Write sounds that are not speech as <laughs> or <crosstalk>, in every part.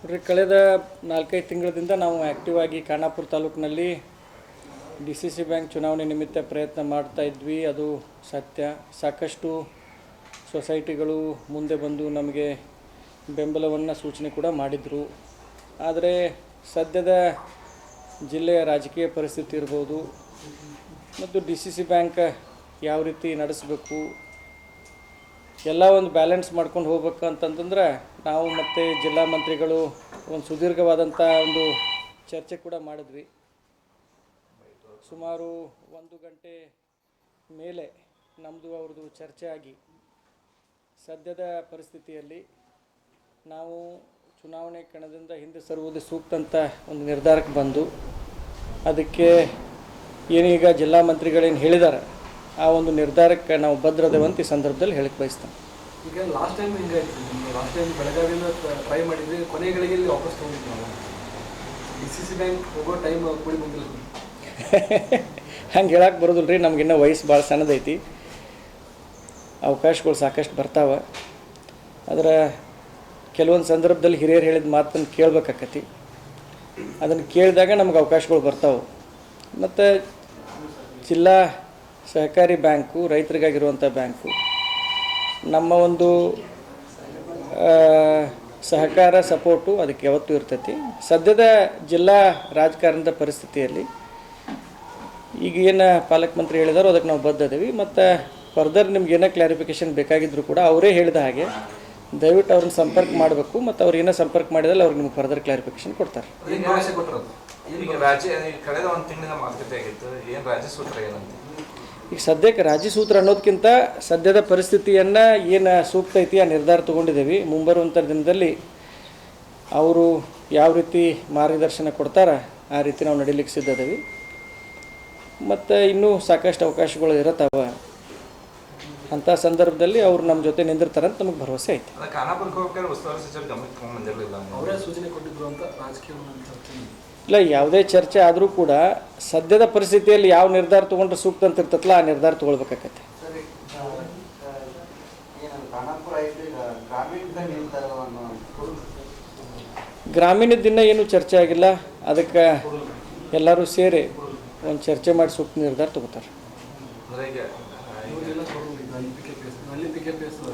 ನೋಡ್ರಿ, ಕಳೆದ ನಾಲ್ಕೈದು ತಿಂಗಳಿಂದ ನಾವು ಆ್ಯಕ್ಟಿವ್ ಆಗಿ ಖಾನಾಪುರ ತಾಲೂಕಿನಲ್ಲಿ ಡಿ ಸಿ ಸಿ ಬ್ಯಾಂಕ್ ಚುನಾವಣೆ ನಿಮಿತ್ತ ಪ್ರಯತ್ನ ಮಾಡ್ತಾ ಇದ್ವಿ. ಅದು ಸತ್ಯ. ಸಾಕಷ್ಟು ಸೊಸೈಟಿಗಳು ಮುಂದೆ ಬಂದು ನಮಗೆ ಬೆಂಬಲವನ್ನು ಸೂಚನೆ ಕೂಡ ಮಾಡಿದರು. ಆದರೆ ಸದ್ಯದ ಜಿಲ್ಲೆಯ ರಾಜಕೀಯ ಪರಿಸ್ಥಿತಿ ಇರ್ಬೋದು, ಮತ್ತು ಡಿ ಸಿ ಸಿ ಬ್ಯಾಂಕ್ ಯಾವ ರೀತಿ ನಡೆಸಬೇಕು ಎಲ್ಲ ಒಂದು ಬ್ಯಾಲೆನ್ಸ್ ಮಾಡ್ಕೊಂಡು ಹೋಗ್ಬೇಕು ಅಂತಂತಂದ್ರೆ ನಾವು ಮತ್ತು ಜಿಲ್ಲಾ ಮಂತ್ರಿಗಳು ಒಂದು ಸುದೀರ್ಘವಾದಂಥ ಒಂದು ಚರ್ಚೆ ಕೂಡ ಮಾಡಿದ್ವಿ. ಸುಮಾರು ಒಂದು ಗಂಟೆ ಮೇಲೆ ನಮ್ಮದು ಅವ್ರದ್ದು ಚರ್ಚೆ ಆಗಿ ಸದ್ಯದ ಪರಿಸ್ಥಿತಿಯಲ್ಲಿ ನಾವು ಚುನಾವಣೆ ಕಣದಿಂದ ಹಿಂದೆ ಸರುವುದು ಸೂಕ್ತ ಅಂತ ಒಂದು ನಿರ್ಧಾರಕ್ಕೆ ಬಂದು ಅದಕ್ಕೆ ಏನೀಗ ಜಿಲ್ಲಾ ಮಂತ್ರಿಗಳೇನು ಹೇಳಿದ್ದಾರೆ ಆ ಒಂದು ನಿರ್ಧಾರಕ್ಕೆ ನಾವು ಭದ್ರದೇವಂತ ಈ ಸಂದರ್ಭದಲ್ಲಿ ಹೇಳಕ್ಕೆ ಬಯಸ್ತೇನೆ. ಈಗ ಲಾಸ್ಟ್ ಟೈಮ್ ಹಿಂಗಾಯ್ತು ಲಾಸ್ಟ್ ಟೈಮ್ ಬೆಳಗಾವಿಯಿಂದ ಟ್ರೈ ಮಾಡಿದ್ವಿ ಕೊನೆ ಗಳಿಗೆಯಲ್ಲಿ ವಾಪಸ್ ತೊಗೊಂಡಿದ್ವಿ ನಾವು ಡಿ ಸಿ ಸಿ ಬ್ಯಾಂಕ್ ಹೋಗೋ ಟೈಮ್ ಕೂಡಿ ಬಂದಿಲ್ಲ. <laughs> ಹಂಗೆ ಹೇಳಕ್ಕೆ ಬರೋದಿಲ್ಲ ರೀ ನಮಗಿನ್ನೂ ವಯಸ್ಸು ಭಾಳ ಸಣ್ಣದೈತಿ. ಅವಕಾಶಗಳು ಸಾಕಷ್ಟು ಬರ್ತಾವೆ. ಆದ್ರೆ ಕೆಲವೊಂದು ಸಂದರ್ಭದಲ್ಲಿ ಹಿರಿಯರು ಹೇಳಿದ ಮಾತನ್ನು ಕೇಳ್ಬೇಕಾಕತಿ. ಅದನ್ನು ಕೇಳಿದಾಗ ನಮ್ಗೆ ಅವಕಾಶಗಳು ಬರ್ತಾವೆ. ಮತ್ತು ಜಿಲ್ಲಾ ಸಹಕಾರಿ ಬ್ಯಾಂಕು, ರೈತರಿಗಾಗಿರುವಂಥ ಬ್ಯಾಂಕು. ನಮ್ಮ ಒಂದು ಸಹಕಾರ, ಸಪೋರ್ಟು ಅದಕ್ಕೆ ಯಾವತ್ತೂ ಇರ್ತೈತಿ. ಸದ್ಯದ ಜಿಲ್ಲಾ ರಾಜಕಾರಣದ ಪರಿಸ್ಥಿತಿಯಲ್ಲಿ ಈಗ ಏನು ಪಾಲಕ ಮಂತ್ರಿ ಹೇಳಿದಾರೋ ಅದಕ್ಕೆ ನಾವು ಬದ್ಧದೇವಿ ಮತ್ತು ಫರ್ದರ್ ನಿಮ್ಗೆ ಏನೋ ಕ್ಲಾರಿಫಿಕೇಷನ್ ಬೇಕಾಗಿದ್ದರೂ ಕೂಡ ಅವರೇ ಹೇಳಿದ ಹಾಗೆ ದಯವಿಟ್ಟು ಅವ್ರನ್ನ ಸಂಪರ್ಕ ಮಾಡಬೇಕು. ಮತ್ತು ಅವ್ರು ಏನೋ ಸಂಪರ್ಕ ಮಾಡಿದಲ್ಲಿ ಅವ್ರಿಗೆ ನಿಮ್ಗೆ ಫರ್ದರ್ ಕ್ಲಾರಿಫಿಕೇಷನ್ ಕೊಡ್ತಾರೆ. ಕಳೆದ ಒಂದು ತಿಂಗಳಿನ ಮಾತುಕತೆ ಆಗಿತ್ತು. ಏನು ರಾಜ್ಯ ಸೂತ್ರ ಈಗ ಸದ್ಯಕ್ಕೆ ರಾಜಿ ಸೂತ್ರ ಅನ್ನೋದಕ್ಕಿಂತ ಸದ್ಯದ ಪರಿಸ್ಥಿತಿಯನ್ನು ಏನು ಸೂಕ್ತ ಐತಿ ಆ ನಿರ್ಧಾರ ತೊಗೊಂಡಿದ್ದೀವಿ. ಮುಂಬರುವಂಥ ದಿನದಲ್ಲಿ ಅವರು ಯಾವ ರೀತಿ ಮಾರ್ಗದರ್ಶನ ಕೊಡ್ತಾರ ಆ ರೀತಿ ನಾವು ನಡಿಲಿಕ್ಕೆ ಸಿದ್ಧದೇವಿ ಮತ್ತು ಇನ್ನೂ ಸಾಕಷ್ಟು ಅವಕಾಶಗಳು ಇರತ್ತವ. ಅಂಥ ಸಂದರ್ಭದಲ್ಲಿ ಅವರು ನಮ್ಮ ಜೊತೆ ನಿಂದಿರ್ತಾರಂತ ನಮಗೆ ಭರವಸೆ ಐತಿ. ಅದ ಖಾನಾಪುರಕ್ಕೆ ಹೋಗ್ಬೇಕಾದ್ರೆ ಉಸ್ತುವಾರಿ ಸಚಿವರು ಗಮನಕ್ಕೆ ಬಂದಿರಲಿಲ್ಲ. ಅವರೇ ಸೂಚನೆ ಕೊಟ್ಟಿದ್ರು ಅಂತ ರಾಜಕೀಯ ಇಲ್ಲ ಯಾವುದೇ ಚರ್ಚೆ ಆದರೂ ಕೂಡ ಸದ್ಯದ ಪರಿಸ್ಥಿತಿಯಲ್ಲಿ ಯಾವ ನಿರ್ಧಾರ ತೊಗೊಂಡ್ರೆ ಸೂಕ್ತ ಅಂತ ಇರ್ತೈತಲ್ಲ ಆ ನಿರ್ಧಾರ ತೊಗೊಳ್ಬೇಕಾಗತ್ತೆ. ಗ್ರಾಮೀಣ ದಿನ ಏನು ಚರ್ಚೆ ಆಗಿಲ್ಲ ಅದಕ್ಕೆ ಎಲ್ಲರೂ ಸೇರಿ ಒಂದು ಚರ್ಚೆ ಮಾಡಿ ಸೂಕ್ತ ನಿರ್ಧಾರ ತಗೋತಾರೆ.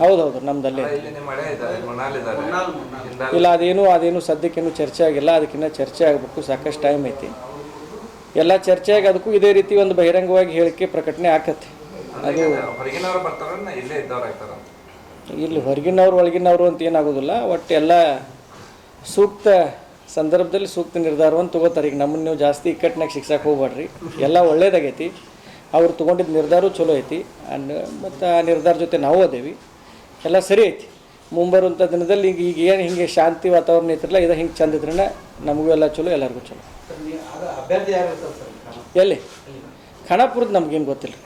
ಹೌದೌದು ನಮ್ದಲ್ಲಿ. ಇಲ್ಲಿ ಅದೇನು ಅದೇನು ಸದ್ಯಕ್ಕೇನು ಚರ್ಚೆ ಆಗಿಲ್ಲ ಅದಕ್ಕಿಂತ ಚರ್ಚೆ ಆಗಬೇಕು ಸಾಕಷ್ಟು ಟೈಮ್ ಐತಿ. ಎಲ್ಲ ಚರ್ಚೆ ಆಗಿ ಅದಕ್ಕೂ ಇದೇ ರೀತಿ ಒಂದು ಬಹಿರಂಗವಾಗಿ ಹೇಳಿಕೆ ಪ್ರಕಟಣೆ ಆಕತ್ತೆ. ಅದು ಇಲ್ಲಿ ಹೊರಗಿನವ್ರು ಒಳಗಿನವರು ಅಂತ ಏನಾಗೋದಿಲ್ಲ ಒಟ್ಟು ಎಲ್ಲ ಸೂಕ್ತ ಸಂದರ್ಭದಲ್ಲಿ ಸೂಕ್ತ ನಿರ್ಧಾರವನ್ನು ತಗೋತಾರೆ. ಈಗ ನಮ್ಮನ್ನು ನೀವು ಜಾಸ್ತಿ ಇಕ್ಕಟ್ಟಿನಾಗ ಶಿಕ್ಷಕ್ಕೆ ಹೋಗ್ಬೇಡ್ರಿ ಎಲ್ಲ ಒಳ್ಳೇದಾಗೈತಿ. ಅವ್ರು ತೊಗೊಂಡಿದ್ದ ನಿರ್ಧಾರ ಚಲೋ ಐತಿ. ಅಂಡ್ ಮತ್ತು ಆ ನಿರ್ಧಾರ ಜೊತೆ ನಾವು ಅದೇವಿ. ಎಲ್ಲ ಸರಿ ಐತಿ. ಮುಂಬರುವಂಥ ದಿನದಲ್ಲಿ ಈಗ ಈಗ ಏನು ಹಿಂಗೆ ಶಾಂತಿ ವಾತಾವರಣ ಐತ್ರಲ್ಲ ಇದು ಹಿಂಗೆ ಚಂದ ಇದ್ರೇ ನಮಗೂ ಎಲ್ಲ ಚಲೋ ಎಲ್ಲರಿಗೂ ಚಲೋ. ಎಲ್ಲಿ? ಖಾನಾಪುರದ ನಮ್ಗೇನು ಗೊತ್ತಿಲ್ಲ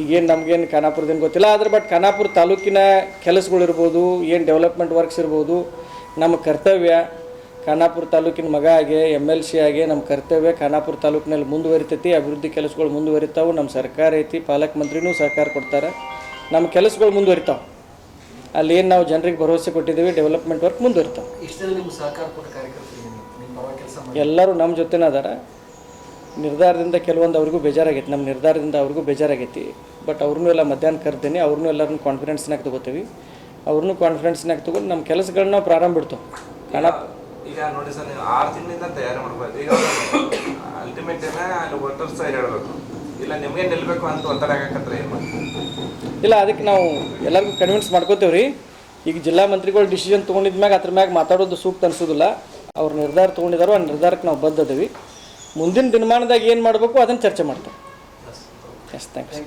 ಈಗೇನು ನಮಗೇನು ಖಾನಾಪುರದೇನು ಗೊತ್ತಿಲ್ಲ ಆದ್ರೆ ಬಟ್ ಖಾನಾಪುರ ತಾಲೂಕಿನ ಕೆಲಸಗಳಿರ್ಬೋದು ಏನು ಡೆವಲಪ್ಮೆಂಟ್ ವರ್ಕ್ಸ್ ಇರ್ಬೋದು ನಮ್ಮ ಕರ್ತವ್ಯ ಖಾನಾಪುರ ತಾಲೂಕಿನ ಮಗ ಆಗಿ ಎಂ ಎಲ್ ಸಿ ಆಗಿ ನಮ್ಮ ಕರ್ತವ್ಯ ಖಾನಾಪುರ ತಾಲೂಕಿನಲ್ಲಿ ಮುಂದುವರಿತೈತಿ ಅಭಿವೃದ್ಧಿ ಕೆಲಸಗಳು ಮುಂದುವರಿತಾವೆ ನಮ್ಮ ಸರ್ಕಾರ ಐತಿ ಪಾಲಕ ಮಂತ್ರಿನೂ ಸಹಕಾರ ಕೊಡ್ತಾರೆ. ನಮ್ಮ ಕೆಲಸಗಳು ಮುಂದುವರಿತಾವೆ. ಅಲ್ಲಿ ಏನು ನಾವು ಜನರಿಗೆ ಭರವಸೆ ಕೊಟ್ಟಿದ್ದೀವಿ ಡೆವಲಪ್ಮೆಂಟ್ ವರ್ಕ್ ಮುಂದುವರಿತಾವೆ. ನೀವು? ಎಲ್ಲರೂ ನಮ್ಮ ಜೊತೆನೇ ಅದಾರ. ನಿರ್ಧಾರದಿಂದ ಕೆಲವೊಂದು ಅವ್ರಿಗೂ ಬೇಜಾರಾಗೈತಿ ನಮ್ಮ ನಿರ್ಧಾರದಿಂದ ಅವ್ರಿಗೂ ಬೇಜಾರಾಗೈತಿ. ಬಟ್ ಅವ್ರನ್ನೂ ಎಲ್ಲ ಮಧ್ಯಾಹ್ನ ಕರ್ತೀನಿ ಅವ್ರನ್ನೂ ಎಲ್ಲರನ್ನೂ ಕಾನ್ಫಿಡೆನ್ಸ್ನಾಗ ತೊಗೋತೀವಿ. ಅವ್ರನ್ನೂ ಕಾನ್ಫಿಡೆನ್ಸ್ನಾಗ ತೊಗೊಂಡು ನಮ್ಮ ಕೆಲಸಗಳನ್ನ ಪ್ರಾರಂಭ ಬಿಡ್ತೇವೆ ಕಾಣ ಈಗ ನೋಡಿ ಸರ್ ನೀವು ಆರು ತಿಂಗಳಿಂದ ತಯಾರಿ ಮಾಡ್ಬೋದು ಈಗ ಅಲ್ಟಿಮೇಟ್ ಏನ ಅಲ್ಲಿ ಸೈಡ್ ಹೇಳಬೇಕು. ಇಲ್ಲ ನಿಮಗೆ ನಿಲ್ಬೇಕು ಅಂತ ಒತ್ತಡ ಹಾಕತ್ರ ಏನು ಇಲ್ಲ ಅದಕ್ಕೆ ನಾವು ಎಲ್ಲರಿಗೂ ಕನ್ವಿನ್ಸ್ ಮಾಡ್ಕೋತೇವೆ ರೀ ಈಗ ಜಿಲ್ಲಾ ಮಂತ್ರಿಗಳು ಡಿಸಿಷನ್ ತೊಗೊಂಡಿದ್ಮ್ಯಾಗ ಅದ್ರ ಮ್ಯಾಗ ಮಾತಾಡೋದು ಸೂಕ್ತ ಅನ್ಸೋದಿಲ್ಲ. ಅವ್ರು ನಿರ್ಧಾರ ತೊಗೊಂಡಿದ್ದಾರೋ ಆ ನಿರ್ಧಾರಕ್ಕೆ ನಾವು ಬದ್ಧದೇವಿ. ಮುಂದಿನ ದಿನಮಾನದಾಗ ಏನು ಮಾಡಬೇಕು ಅದನ್ನು ಚರ್ಚೆ ಮಾಡ್ತೇವೆ. S thanks